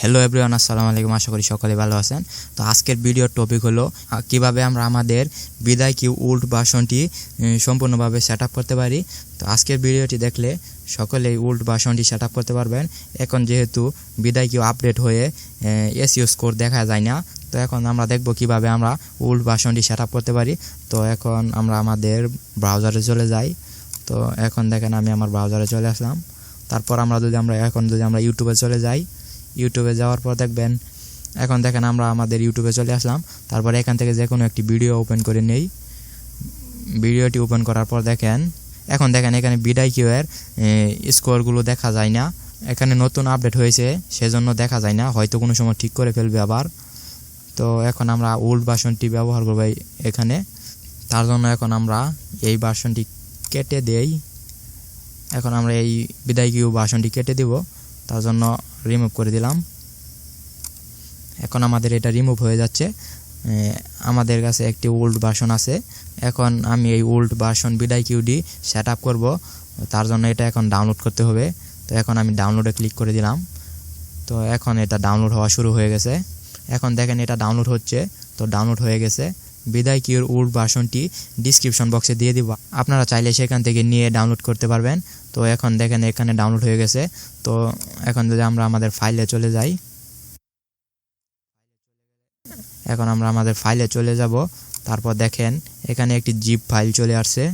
Hello everyone আসসালামু আলাইকুম, আশা করি সকলে ভালো আছেন। তো আজকের ভিডিওর টপিক হলো কীভাবে আমরা আমাদের বিদায় কি উল্ট বাসনটি সম্পূর্ণভাবে সেট করতে পারি। তো আজকের ভিডিওটি দেখলে সকলেই উল্ট বাসনটি সেট করতে পারবেন। এখন যেহেতু বিদায় কিউ আপডেট হয়ে এসইও স্কোর দেখা যায় না, তো এখন আমরা দেখব কীভাবে আমরা উল্ট ভাষণটি সেট করতে পারি। তো এখন আমরা আমাদের ব্রাউজারে চলে যাই। তো এখন দেখেন আমি আমার ব্রাউজারে চলে আসলাম। তারপর আমরা যদি আমরা, এখন যদি আমরা ইউটিউবে চলে যাই ইউটিউবে যাওয়ার পর দেখবেন, এখন দেখেন আমরা আমাদের ইউটিউবে চলে আসলাম। তারপর এখান থেকে যে কোনো একটি ভিডিও ওপেন করে নেই। ভিডিওটি ওপেন করার পর দেখেন, এখন দেখেন এখানে বিদায় কিউ এর স্কোরগুলো দেখা যায় না। এখানে নতুন আপডেট হয়েছে, সেজন্য দেখা যায় না। হয়তো কোনো সময় ঠিক করে ফেলবে আবার। তো এখন আমরা ওল্ড বাসনটি ব্যবহার করব এখানে। তার জন্য এখন আমরা এই বাসনটি কেটে দেই। এখন আমরা এই বিদায় কিউ বাসনটি কেটে দিব। তার জন্য রিমুভ করে দিলাম। এখন আমাদের এটা রিমুভ হয়ে যাচ্ছে। আমাদের কাছে একটি ওল্ড ভার্সন আছে। এখন আমি এই ওল্ড ভার্সন বিদায় কিউডি সেট আপ করব। তার জন্য এটা এখন ডাউনলোড করতে হবে। তো এখন আমি ডাউনলোডে ক্লিক করে দিলাম। তো এখন এটা ডাউনলোড হওয়া শুরু হয়ে গেছে। এখন দেখেন এটা ডাউনলোড হচ্ছে। তো ডাউনলোড হয়ে গেছে। বিদায় কিউর উল্ড ভার্সনটি ডিসক্রিপশন বক্সে দিয়ে দিব। আপনারা চাইলে সেখান থেকে নিয়ে ডাউনলোড করতে পারবেন। তো এখন দেখেন এখানে ডাউনলোড হয়ে গেছে। তো এখন যদি আমরা আমাদের ফাইলে চলে যাই। এখন আমরা আমাদের ফাইলে চলে যাব। তারপর দেখেন এখানে একটি জিপ ফাইল চলে আসছে।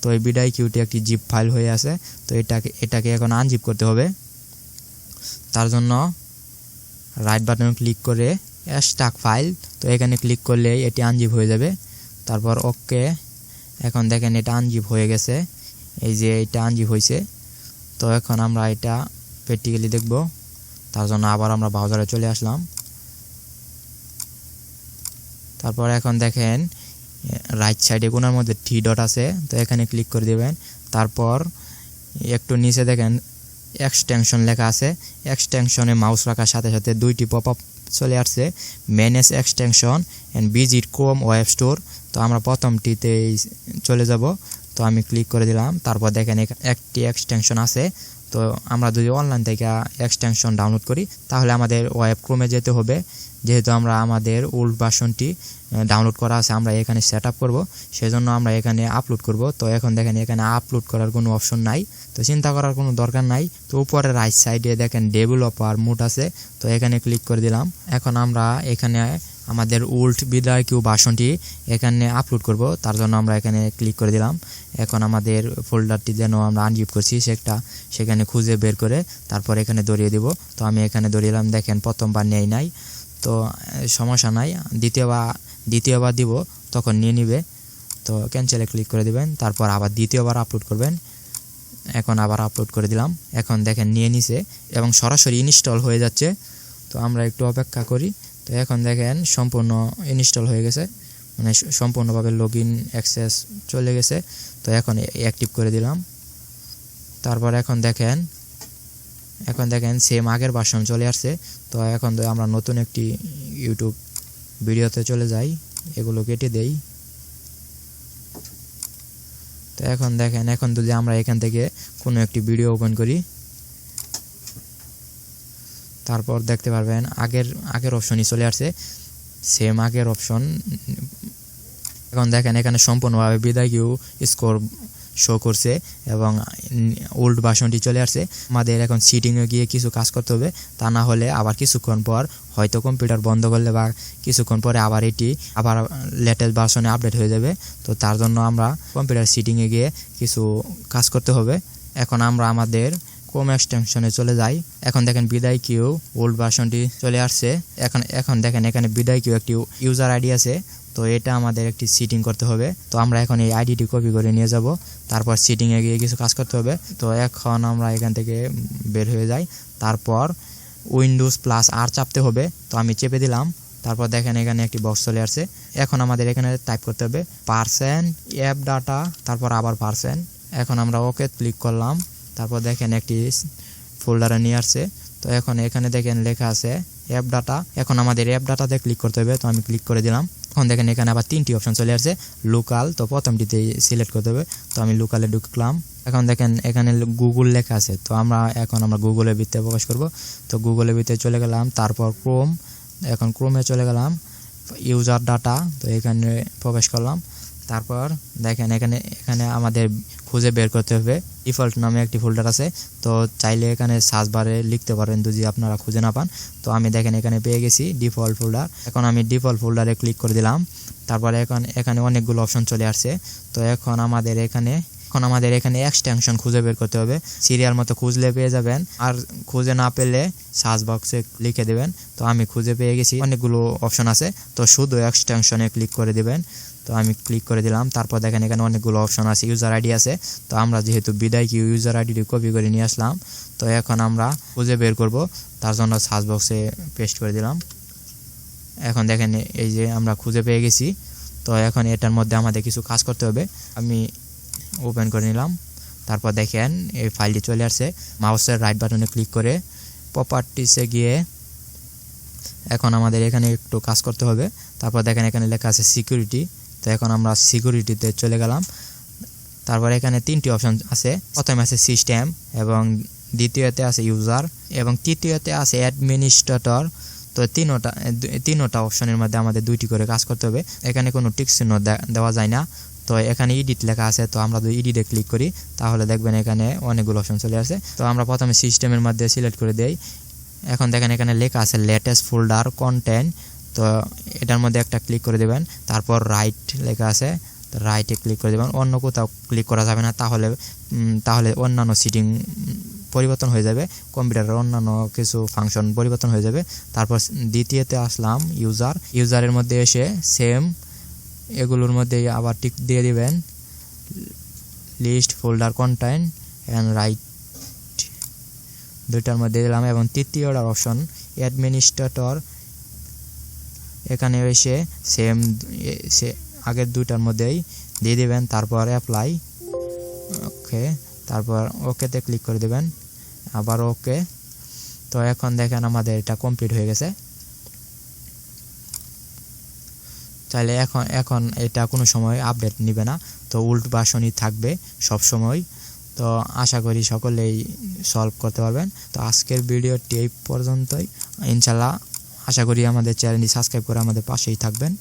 তো এই বিডাই কিউটি একটি জিপ ফাইল হয়ে আছে। তো এটাকে এটাকে এখন আনজিপ করতে হবে। তার জন্য রাইট বাটন ক্লিক করে স্টাক ফাইল তো এখানে ক্লিক করলে এটি আনজিপ হয়ে যাবে। তারপর ওকে এখন দেখেন এটা আনজিপ হয়ে গেছে। এই যে এটা আনজিপ হয়েছে। তো এখন আমরা এটা প্র্যাকটিক্যালি দেখব। তার জন্য আবার আমরা ব্রাউজারে চলে আসলাম। তারপর এখন দেখেন রাইট সাইডে কোনার মধ্যে থ্রি ডট আছে। তো এখানে ক্লিক করে দেবেন। তারপর একটু নিচে দেখেন এক্সটেনশন লেখা আছে। এক্সটেনশনে মাউস রাখার সাথে সাথে দুইটি পপ আপ চলে আসছে manage extension and visit Chrome web store তো আমরা প্রথমটিতে চলে যাব। তো আমি ক্লিক করে দিলাম, তারপর দেখেন একটি এক্সটেনশন আছে। তো আমরা যদি অনলাইন থেকে এক্সটেনশন ডাউনলোড করি, তাহলে আমাদের ওয়েব ক্রোমে যেতে হবে। যেহেতু আমরা আমাদের ওল্ড ভার্সনটি ডাউনলোড করা আছে, আমরা এখানে সেট আপ করব। সেজন্য আমরা এখানে আপলোড করব। তো এখন দেখেন, এখানে আপলোড করার কোনো অপশন নাই। তো চিন্তা করার কোনো দরকার নাই। তো উপরে রাইট সাইডে দেখেন ডেভেলপার মুড আছে। তো এখানে ক্লিক করে দিলাম। এখন আমরা এখানে আমাদের ওল্ড বিদায় কিউ বাসনটি এখানে আপলোড করব। তার জন্য আমরা এখানে ক্লিক করে দিলাম। এখন আমাদের ফোল্ডারটি যেন আমরা আনজিপ করছি সেটা, সেখানে খুঁজে বের করে তারপর এখানে দড়িয়ে দিব। তো আমি এখানে দড়িয়েলাম দেখেন, প্রথমবার নেই নাই। তো সমস্যা নাই। দ্বিতীয়বার দ্বিতীয়বার দিব, তখন নিয়ে নিবে। তো ক্যান্সেলে ক্লিক করে দিবেন, তারপর আবার দ্বিতীয়বার আপলোড করবেন। এখন আবার আপলোড করে দিলাম। এখন দেখেন নিয়ে নিছে এবং সরাসরি ইনস্টল হয়ে যাচ্ছে। তো আমরা একটু অপেক্ষা করি। তো এখন দেখেন সম্পূর্ণ ইনস্টল হয়ে গেছে। মানে সম্পূর্ণভাবে লগ ইন অ্যাক্সেস চলে গেছে। তো এখন অ্যাক্টিভ করে দিলাম। তারপর এখন দেখেন এখন দেখেন সেম আগের ভার্সন চলে আসছে। তো এখন আমরা নতুন একটি ইউটিউব ভিডিওতে চলে যাই, এগুলো কেটে দেই। তো এখন দেখেন, এখন যদি আমরা এখান থেকে কোনো একটি ভিডিও ওপেন করি, তারপর দেখতে পারবেন আগের আগের অপশনই চলে আসছে। সেম আগের অপশন এখন দেখেন, এখানে সম্পূর্ণভাবে বিদায় কিউ স্কোর শো করছে এবং ওল্ড ভার্সনটি চলে আসছে। আমাদের এখন সিটিংয়ে গিয়ে কিছু কাজ করতে হবে। তা না হলে আবার কিছুক্ষণ পর হয়তো কম্পিউটার বন্ধ করলে বা কিছুক্ষণ পরে আবার এটি আবার লেটেস্ট ভার্সনে আপডেট হয়ে যাবে। তো তার জন্য আমরা কম্পিউটার সিটিংয়ে গিয়ে কিছু কাজ করতে হবে। এখন আমরা আমাদের ক্রোম এক্সটেনশনে চলে যাই। এখন দেখেন বিদায় কিউ ওল্ড ভার্সনটি চলে আসছে। এখন এখন দেখেন এখানে বিদায় কিউ একটি ইউজার আইডি আছে। তো এটা আমাদের একটি সিটিং করতে হবে। তো আমরা এখন এই আইডিটি কপি করে নিয়ে যাব। তারপর সিটিংয়ে গিয়ে কিছু কাজ করতে হবে। তো এখন আমরা এখান থেকে বের হয়ে যাই। তারপর উইন্ডোজ প্লাস আর চাপতে হবে। তো আমি চেপে দিলাম। তারপর দেখেন এখানে একটি বক্স চলে আসছে। এখন আমাদের এখানে টাইপ করতে হবে পার্সেন্ট অ্যাপ ডাটা তারপর আবার পার্সেন্ট এখন আমরা ওকে ক্লিক করলাম। তারপর দেখেন একটি ফোল্ডারে নিয়ে আসছে। তো এখন এখানে দেখেন লেখা আছে অ্যাপ ডাটা এখন আমাদের অ্যাপ ডাটাতে ক্লিক করতে হবে, তো আমি ক্লিক করে দিলাম। এখন দেখেন এখানে আবার তিনটি অপশন চলে আসছে লোকাল তো প্রথমটিতে সিলেক্ট করতে হবে। তো আমি লোকালে ঢুকলাম। এখন দেখেন এখানে গুগল লেখা আছে, তো আমরা এখন আমরা গুগলের ভিতরে প্রকাশ করব। তো গুগলের ভিতরে চলে গেলাম, তারপর ক্রোম এখন ক্রোমে চলে গেলাম। ইউজার ডাটা তো এখানে প্রবেশ করলাম। তারপর দেখেন এখানে এখানে আমাদের খুঁজে বের করতে হবে। ডিফল্ট নামে একটি ফোল্ডার আছে। তো চাইলে এখানে সার্চ বারে লিখতে পারেন যদি আপনারা খুঁজে না পান। তো আমি দেখেন এখানে পেয়ে গেছি ডিফল্ট ফোল্ডার এখন আমি ডিফল্ট ফোল্ডারে ক্লিক করে দিলাম। তারপরে এখন এখানে অনেকগুলো অপশন চলে আসছে। তো এখন আমাদের এখানে, এখন আমাদের এখানে এক্সটেনশন খুঁজে বের করতে হবে। সিরিয়াল মতো খুঁজলে পেয়ে যাবেন। আর খুঁজে না পেলে সার্চ বক্সে লিখে দেবেন। তো আমি খুঁজে পেয়ে গেছি। অনেকগুলো অপশন আছে। তো শুধু এক্সটেনশনে ক্লিক করে দিবেন। তো আমি ক্লিক করে দিলাম। তারপর দেখেন এখানে অনেকগুলো অপশন আছে ইউজার আইডি আছে। তো আমরা যেহেতু বিদায় কি ইউজার আইডি কপি করে নিয়ে আসলাম। তো এখন আমরা খুঁজে বের করব। তার জন্য সার্চ বক্সে পেস্ট করে দিলাম। এখন দেখেন এই যে আমরা খুঁজে পেয়ে গেছি। তো এখন এটার মধ্যে আমাদের কিছু কাজ করতে হবে। আমি ওপেন করে নিলাম। তারপর দেখেন এই ফাইলটি চলে আসছে। মাউসের রাইট বাটনে ক্লিক করে প্রপার্টিসে গিয়ে এখন আমাদের এখানে একটু কাজ করতে হবে। তারপর দেখেন এখানে লেখা আছে সিকিউরিটি তো এখন আমরা সিকিউরিটিতে চলে গেলাম। তারপর এখানে তিনটি অপশন আছে। প্রথমে আছে সিস্টেম এবং দ্বিতীয়তে আছে ইউজার এবং তৃতীয়তে আছে অ্যাডমিনিস্ট্রেটর তো তিনোটা তিনোটা অপশনের মধ্যে আমাদের দুইটি করে কাজ করতে হবে। এখানে কোনো চিহ্ন দেওয়া যায় না। তো এখানে ইডিট লেখা আছে, তো আমরা যদি ইডিটে ক্লিক করি, তাহলে দেখবেন এখানে অনেকগুলো অপশন চলে আসে। তো আমরা প্রথমে সিস্টেমের মধ্যে সিলেক্ট করে দেই। এখন দেখেন এখানে লেখা আছে লেটেস্ট ফোল্ডার কন্টেন্ট তো এটার মধ্যে একটা ক্লিক করে দেবেন। তারপর রাইট লেখা আছে রাইটে ক্লিক করে দেবেন। অন্য কোথাও ক্লিক করা যাবে না, তাহলে তাহলে অন্যান্য সিটিং পরিবর্তন হয়ে যাবে কম্পিউটারের অন্যান্য কিছু ফাংশন পরিবর্তন হয়ে যাবে। তারপর দ্বিতীয়তে আসলাম ইউজার ইউজারের মধ্যে এসে সেম এগুলোর মধ্যে আবার টিক দিয়ে দিবেন। List folder content and write দুইটার মধ্যে দিলাম। এবং তৃতীয়টার অপশন অ্যাডমিনিস্ট্রেটর এখানে এসে সেম সে, আগের দুইটার মধ্যেই দিয়ে দিবেন, তারপর অ্যাপ্লাই ওকে তারপর ওকেতে ক্লিক করে দেবেন, আবার ওকে তো এখন দেখেন আমাদের এটা কমপ্লিট হয়ে গেছে। চাইলে এখন এখন এটা কোনো সময় আপডেট নিবে না, তো উল্ট বাসনই থাকবে সব সময়। তো আশা করি সকলেই সলভ করতে পারবেন। তো আজকের ভিডিওটি এই পর্যন্তই। ইনশাল্লাহ আশা করি আমাদের চ্যানেলটি সাবস্ক্রাইব করে আমাদের পাশেই থাকবেন।